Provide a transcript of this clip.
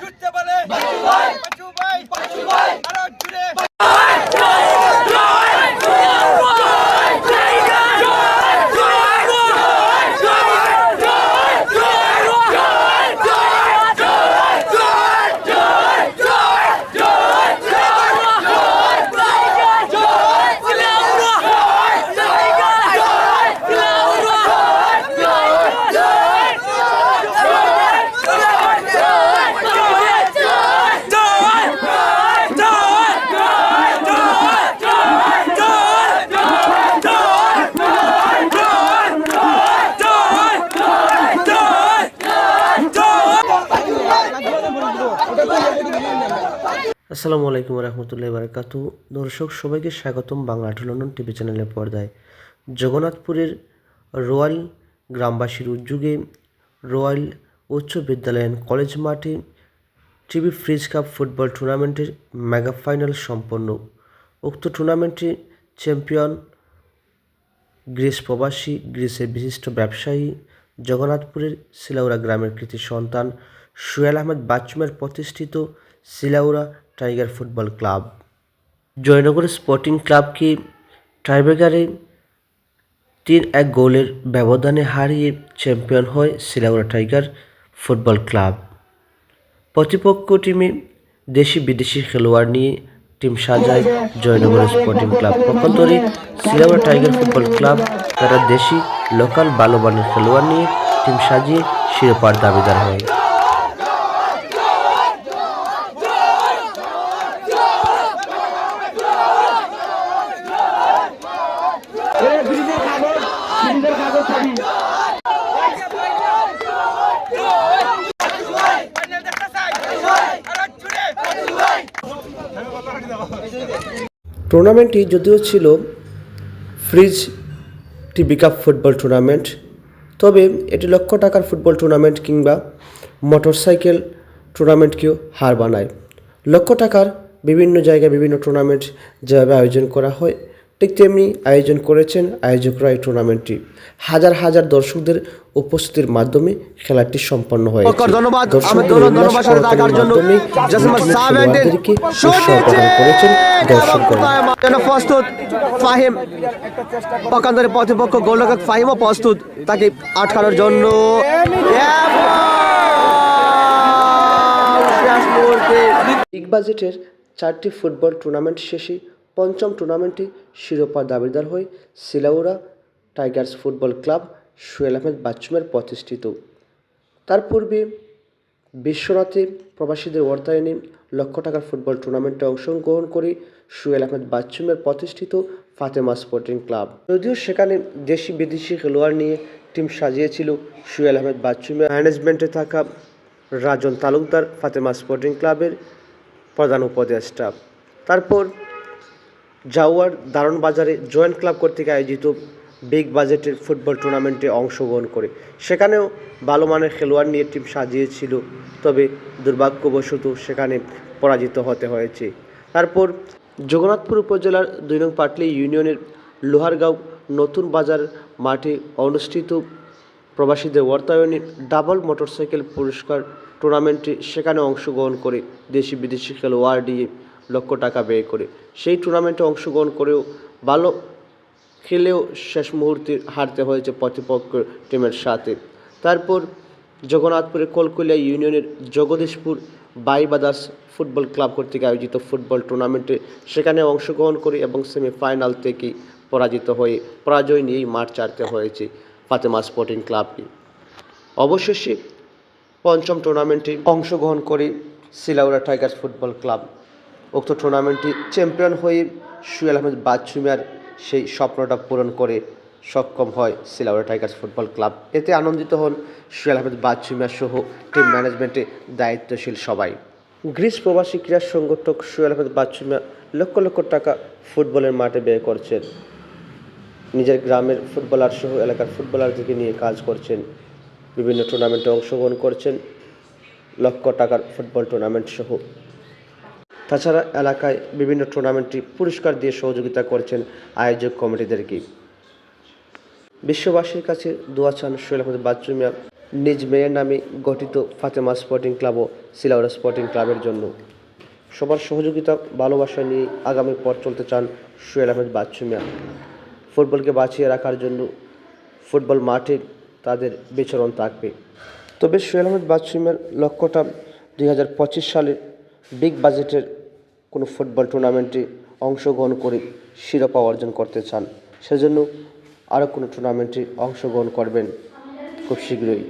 জুটতে বলে পাঁচু ভাই আসসালামু আলাইকুম রহমতুল্লাহ বারকাতু। দর্শক, সবাইকে স্বাগতম বাংলা টু লন্ডন টিভি চ্যানেলের পর্দায়। জগন্নাথপুরের রয়্যাল গ্রামবাসীর উদ্যোগে রয়্যাল উচ্চ বিদ্যালয় কলেজ মাঠে টিভি ফ্রিজ কাপ ফুটবল টুর্নামেন্টের মেগা ফাইনাল সম্পন্ন। উক্ত টুর্নামেন্টে চ্যাম্পিয়ন গ্রিস প্রবাসী, গ্রিসের বিশিষ্ট ব্যবসায়ী, জগন্নাথপুরের সিলাউড়া গ্রামের কৃতি সন্তান সুয়েল আহমেদ বাচ্চুমের প্রতিষ্ঠিত Silaura tiger football club Joynagar sporting ক্লাবকে টাইব্রেকারে তিন এক গোলের ব্যবধানে হারিয়ে চ্যাম্পিয়ন হয় সিলাউড়া টাইগার ফুটবল ক্লাব প্রতিপক্ষ টিমে দেশি বিদেশি খেলোয়াড় নিয়ে টিম সাজায় জয়নগর স্পোর্টিং ক্লাব পক্ষান্তরে সিলাউড়া টাইগার ফুটবল ক্লাব তারা দেশি লোকাল ভালো মানের খেলোয়াড় নিয়ে টিম সাজিয়ে শিরোপার দাবিদার হয়। চাই আরও জুড়ে টুর্নামেন্টটি যদিও ছিল fridge TV cup football tournament তবে এটি লক্ষ টাকার ফুটবল টুর্নামেন্ট কিংবা মোটরসাইকেল টুর্নামেন্টকেও হার বানায়। লক্ষ টাকার বিভিন্ন জায়গায় বিভিন্ন টুর্নামেন্ট যেভাবে আয়োজন করা হয় ঠিক তেমনি আয়োজন করেছেন আয়োজকরা এই টুর্নামেন্টটি হাজার হাজার দর্শকদের উপস্থিতির মাধ্যমে খেলাটি সম্পন্ন হয়েছে। ধন্যবাদ। করেছেন প্রস্তুত। ফাহিম পকান্তরে প্রতিপক্ষ গোলরক্ষক ফাহিমও প্রস্তুত। তাকে আটকানোর জন্য বিগ বাজেটের চারটি ফুটবল টুর্নামেন্ট শেষে পঞ্চম টুর্নামেন্টে শিরোপা দাবিদার হয়ে Silaura tigers football club Suyel Ahmed বাচ্চুমের প্রতিষ্ঠিত। তার পূর্বে বিশ্বনাথে প্রবাসীদের অর্থায়নে লক্ষ টাকার ফুটবল টুর্নামেন্টে অংশগ্রহণ করে সুয়েল আহমেদ বাচ্চুমের প্রতিষ্ঠিত ফাতেমা স্পোর্টিং ক্লাব। যদিও সেখানে দেশি বিদেশি খেলোয়াড় নিয়ে টিম সাজিয়েছিল সুয়েল আহমেদ বাচ্চুমের ম্যানেজমেন্টে থাকা রাজন তালুকদার ফাতেমা স্পোর্টিং ক্লাবের প্রধান উপদেষ্টা। তারপর জাওয়ার দারুণ বাজারে জয়েন্ট ক্লাব কর্তৃক আয়োজিত বিগ বাজেটের ফুটবল টুর্নামেন্টে অংশগ্রহণ করে। সেখানেও ভালো মানের খেলোয়াড় নিয়ে টিম সাজিয়েছিল, তবে দুর্ভাগ্যবশত সেখানে পরাজিত হতে হয়েছে। তারপর জগন্নাথপুর উপজেলার দুই নং পাটলি ইউনিয়নের লোহারগাঁও নতুন বাজার মাঠে অনুষ্ঠিত প্রবাসীদের অর্থায়নে ডাবল মোটরসাইকেল পুরস্কার টুর্নামেন্টে সেখানে অংশগ্রহণ করে দেশি বিদেশি খেলোয়াড় দিয়ে লক্ষ টাকা ব্যয় করে। সেই টুর্নামেন্টে অংশগ্রহণ করেও ভালো খেলেও শেষ মুহূর্তে হারতে হয়েছে প্রতিপক্ষ টিমের সাথে। তারপর জগন্নাথপুরের কলকলিয়া ইউনিয়নের জগদীশপুর বাইবাদাস ফুটবল ক্লাব কর্তৃক আয়োজিত ফুটবল টুর্নামেন্টে সেখানে অংশগ্রহণ করে এবং সেমিফাইনাল থেকে পরাজিত হয়ে, পরাজয় নিয়েই মাঠ ছাড়তে হয়েছে ফাতেমা স্পোর্টিং ক্লাবকে অবশেষে পঞ্চম টুর্নামেন্টে অংশগ্রহণ করে সিলাউড়া টাইগার্স ফুটবল ক্লাব উক্ত টুর্নামেন্টটি চ্যাম্পিয়ন হয়ে সুয়েল আহমেদ বাচ্চুমিয়ার সেই স্বপ্নটা পূরণ করে সক্ষম হয় সিলাউড়া টাইগার্স ফুটবল ক্লাব। এতে আনন্দিত হন সুয়েল আহমেদ বাচ্চুমিয়া সহ টিম ম্যানেজমেন্টে দায়িত্বশীল সবাই। গ্রিস প্রবাসী ক্রীড়া সংগঠক সুয়েল আহমেদ বাচ্চুমিয়া লক্ষ লক্ষ টাকা ফুটবলের মাঠে ব্যয় করছেন। নিজের গ্রামের ফুটবলার সহ এলাকার ফুটবলারদেরকে নিয়ে কাজ করছেন। বিভিন্ন টুর্নামেন্টে অংশগ্রহণ করছেন। লক্ষ টাকার ফুটবল টুর্নামেন্ট সহ তাছাড়া এলাকায় বিভিন্ন টুর্নামেন্টটি পুরস্কার দিয়ে সহযোগিতা করছেন আয়োজক কমিটিদেরকে বিশ্ববাসীর কাছে দোয়া চান সোহেল আহমেদ বাচ্চু মিয়া নিজ মেয়ের নামে গঠিত ফাতেমা স্পোর্টিং ক্লাব ও সিলাউরা স্পোর্টিং ক্লাবের জন্য। সবার সহযোগিতা, ভালোবাসা নিয়ে আগামী পথ চলতে চান সোহেল আহমেদ বাচ্চু মিয়া ফুটবলকে বাঁচিয়ে রাখার জন্য ফুটবল মাঠে তাদের বিচরণ থাকবে। তবে সোহেল আহমেদ বাচ্চু মিয়ার লক্ষ্যটা দুই হাজার পঁচিশ সালে বিগ বাজেটের কোনো ফুটবল টুর্নামেন্টে অংশগ্রহণ করে শিরোপা অর্জন করতে চান, সেজন্য আরও কোনো টুর্নামেন্টে অংশগ্রহণ করবেন খুব শীঘ্রই।